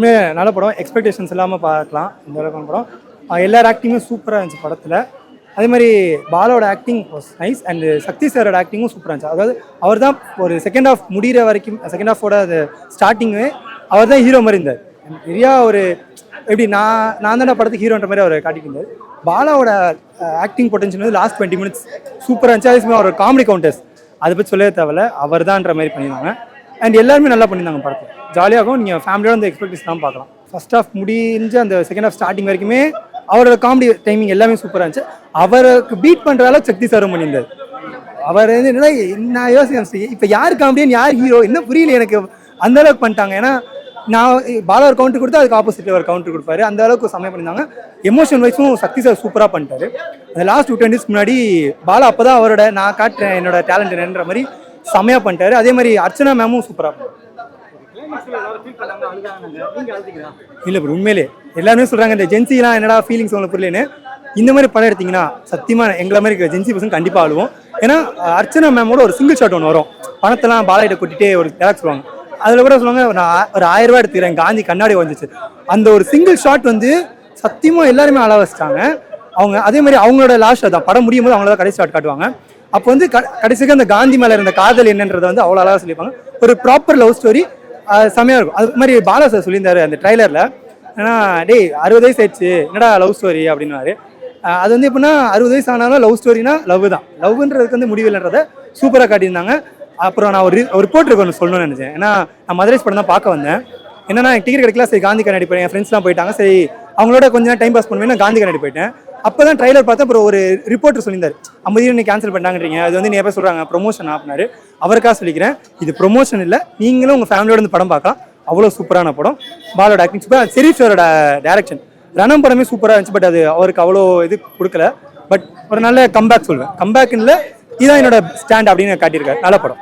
உண்மையே நல்ல படம். எக்ஸ்பெக்டேஷன்ஸ் இல்லாமல் பார்க்கலாம். இந்த அளவுக்கு படம். எல்லார் ஆக்டிங்கும் சூப்பராக இருந்துச்சு படத்தில். அதே மாதிரி பாலாவோட acting was nice and Sakthi சாரோட ஆக்டிங்கும் சூப்பராக இருந்துச்சு. அதாவது அவர் தான் ஒரு செகண்ட் ஆஃப் முடிகிற வரைக்கும் செகண்ட் ஆஃபோட அது ஸ்டார்டிங்கு அவர் தான் ஹீரோ மாதிரி இருந்தார். நிறையா ஒரு எப்படி நான் நான் தானே படத்துக்கு ஹீரோன்ற மாதிரி அவர் காட்டியிருந்தார் பாலாவோட ஆக்டிங் பொட்டன்ஷியல் வந்து லாஸ்ட் டுவெண்ட்டி மினிட்ஸ் சூப்பராக இருந்துச்சு. அதே சமயம் அவர் காமெடி கவுண்டர்ஸ் அதை பற்றி சொல்லவே தேவையில்ல. அவர் தான்ன்ற மாதிரி பண்ணியிருந்தாங்க அண்ட் எல்லாருமே நல்லா பண்ணியிருந்தாங்க படத்தை. ஜாலியாகவும் நீங்கள் ஃபேமிலியோட அந்த எக்ஸ்பெக்டேஷன் தான் பார்க்கலாம். ஃபர்ஸ்ட் ஆஃப் முடிஞ்சு அந்த செகண்ட் ஆஃப் ஸ்டார்டிங் வரைக்குமே அவரோட காமெடி டைமிங் எல்லாமே சூப்பராக இருந்துச்சு. அவருக்கு பீட் பண்ணுற அளவுக்கு சக்தி சாரும் பண்ணியிருந்தார். அவர் வந்து என்னடா நான் யோசிக்கிறேன் இப்போ யார் காமெடியன் யார் ஹீரோ என்ன புரியல எனக்கு. அந்த அளவுக்கு பண்ணிட்டாங்க. ஏன்னா நான் பாலா ஒரு கவுண்டர் கொடுத்தா அதுக்கு ஆப்போசிட்ல ஒரு கவுண்டர் கொடுப்பாரு. அந்த அளவுக்கு சமயம் பண்ணியிருந்தாங்க. எமோஷன் வைஸும் சக்தி சார் சூப்பராக பண்ணிட்டாரு. அந்த லாஸ்ட் டூ டென் டேஸ் முன்னாடி பாலா அப்போ தான் அவரோட நான் காட்டுறேன் என்னோட டேலண்ட் என்னன்ற மாதிரி செமையாக பண்ணிட்டாரு. அதே மாதிரி அர்ச்சனா மேமும் சூப்பராக இல்லை ப்ரோ உண்மையிலே எல்லாருமே சொல்கிறாங்க இந்த ஜென்சிலாம் என்னடா ஃபீலிங்ஸ் உங்களுக்கு புரியலன்னு. இந்த மாதிரி படம் எடுத்தீங்கன்னா சத்தியமாக எங்களை மாதிரி இருக்கிற ஜென்சி பசங்க கண்டிப்பாக ஆளுவோம். ஏன்னா அர்ச்சனா மேமோட ஒரு சிங்கிள் ஷாட் ஒன்று வரும். பணத்தெல்லாம் பாலாயிட்ட கொட்டிட்டே ஒரு டேரக்ட் சொல்லுவாங்க அதில் கூட சொல்லுவாங்க நான் ஆ- ஒரு ஆயிரம் ரூபா எடுத்துக்கிறேன் காந்தி கண்ணாடி வந்துச்சு அந்த ஒரு சிங்கிள் ஷாட் வந்து சத்தியமாக எல்லாருமே அளவச்சிட்டாங்க அவங்க அதே மாதிரி அவங்களோட லாஸ்ட் தான் படம் முடியும் போது அவங்கள தான் கடைசி ஷாட் காட்டுவாங்க. அப்போ வந்து கடைசிக்கு அந்த காந்தி மேலே இருந்த காதல் என்னன்றதை வந்து அவ்வளோ அழகாக சொல்லியிருப்பாங்க. ஒரு ப்ராப்பர் லவ் ஸ்டோரி செமையாக இருக்கும். அது மாதிரி பாலா சார் சொல்லியிருந்தாரு அந்த ட்ரைலரில் ஏன்னா டேய் அறுபது வயசு ஆயிடுச்சு. என்னடா லவ் ஸ்டோரி அப்படின்னாரு. அது வந்து எப்படின்னா அறுபது வயசு ஆனாலும் லவ் ஸ்டோரினா லவ் தான். லவ்ன்றதுக்கு வந்து முடிவில்லைன்றதை சூப்பராக காட்டியிருந்தாங்க. அப்புறம் நான் ஒரு ரிப்போர்ட்டருக்கு ஒன்று சொல்லணும்னு நினச்சேன். ஏன்னா நான் மதுரை படம் தான் பார்க்க வந்தேன். என்னன்னா டிக்கெட் கிடைக்கல. சரி காந்தி கண்ணாடி போய் என் ஃப்ரெண்ட்ஸ்லாம் போயிட்டாங்க. சரி அவங்களோட கொஞ்ச நேரம் டைம் பாஸ் பண்ணுவேன் நான் காந்தி கண்ணாடி போயிட்டேன். அப்போ தான் ட்ரைலர் பார்த்தா அப்புறம் ஒரு ரிப்போர்ட்டர் சொல்லியிருந்தார். ஐம்பது நீ கேன்சல் பண்ணாங்கன்றீங்க அது வந்து நீ எப்போ சொல்கிறாங்க ப்ரொமோஷன் அப்படின்னாரு அவருக்காக சொல்லிக்கிறேன். இது ப்ரொமோஷன் இல்லை. நீங்களும் உங்கள் ஃபேமிலியோட இந்த படம் பார்க்கலாம். அவ்வளோ சூப்பரான படம். பாலோட ஆக்டிங் சூப்பர் செரீஃப் சாரோட டேரக்ஷன் ரணம் படமே சூப்பராக இருந்துச்சு பட் அது அவருக்கு அவ்வளோ இது கொடுக்கல. பட் ஒரு நல்ல கம்பேக் சொல்லுவேன் கம்பேக் இல்லை இதுதான் என்னோட ஸ்டாண்ட் அப்படின்னு காட்டியிருக்காரு. நல்ல படம்.